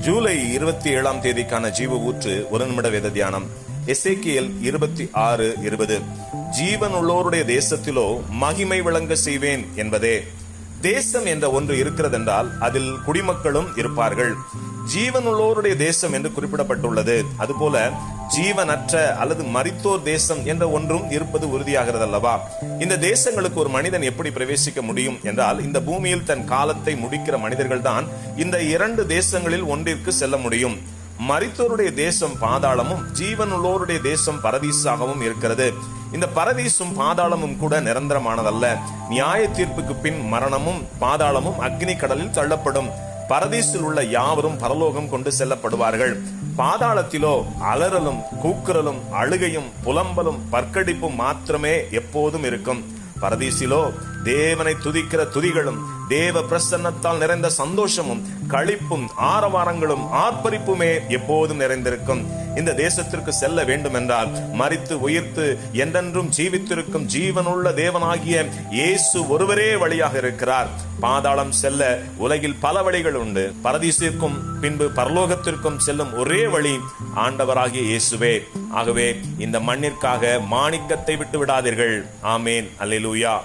ஜூலை இருபத்தி ஏழாம் தேதிக்கான ஜீவ ஊற்று ஒரு நிமிட வேத தியானம். எசேக்கியல் இருபத்தி ஆறு இருபது. ஜீவன் உள்ளோருடைய தேசத்திலோ மகிமை விளங்க செய்வேன் என்பதே. தேசம் என்ற ஒன்று இருக்கிறதென்றால் அதில் குடிமக்களும் இருப்பார்கள். ஜீவனுள்ளோருடைய தேசம் என்று குறிப்பிடப்பட்டுள்ளது. அதுபோல ஜீவனற்ற அல்லது மரித்தோர் தேசம் என்ற ஒன்றும் இருப்பது உறுதியாகிறது அல்லவா இந்த தேசங்களுக்கு ஒரு மனிதன் எப்படி பிரவேசிக்க முடியும் என்றால் இந்த பூமியில் தன் காலத்தை முடிக்கிற மனிதர்கள் தான் இந்த இரண்டு தேசங்களில் ஒன்றிற்கு செல்ல முடியும். மரித்தோருடைய தேசம் பாதாளமும் ஜீவனுள்ளோருடைய தேசம் பரதீசாகவும் இருக்கிறது. இந்த பரதீசும் பாதாளமும் கூட நிரந்தரமானதல்ல. நியாய தீர்ப்புக்கு பின் மரணமும் பாதாளமும் அக்னி கடலில் தள்ளப்படும். பரதீசில் உள்ள யாவரும் பரலோகம் கொண்டு செல்லப்படுவார்கள். பாதாளத்திலோ அலறலும் கூக்குரலும் அழுகையும் புலம்பலும் பற்கடிப்பும் மாத்திரமே எப்போதும் இருக்கும். பரதீசிலோ தேவனை துதிக்கிற துதிகளும் தேவ பிரசன்னத்தால் நிறைந்த சந்தோஷமும் களிப்பும் ஆரவாரங்களும் ஆர்ப்பரிப்புமே எப்போதும் நிறைந்திருக்கும். இந்த தேசத்திற்கு செல்ல வேண்டும் என்றால் மறித்து உயிர்த்து என்றென்றும் ஜீவித்திருக்கும் ஜீவனுள்ள தேவனாகிய இயேசு ஒருவரே வழியாக இருக்கிறார். பாதாளம் செல்ல உலகில் பல வழிகள் உண்டு. பரதீசிற்கும் பின்பு பரலோகத்திற்கும் செல்லும் ஒரே வழி ஆண்டவராகிய இயேசுவே. ஆகவே இந்த மண்ணிற்காக மாணிக்கத்தை விட்டு விடாதீர்கள். ஆமேன். அல்லேலூயா.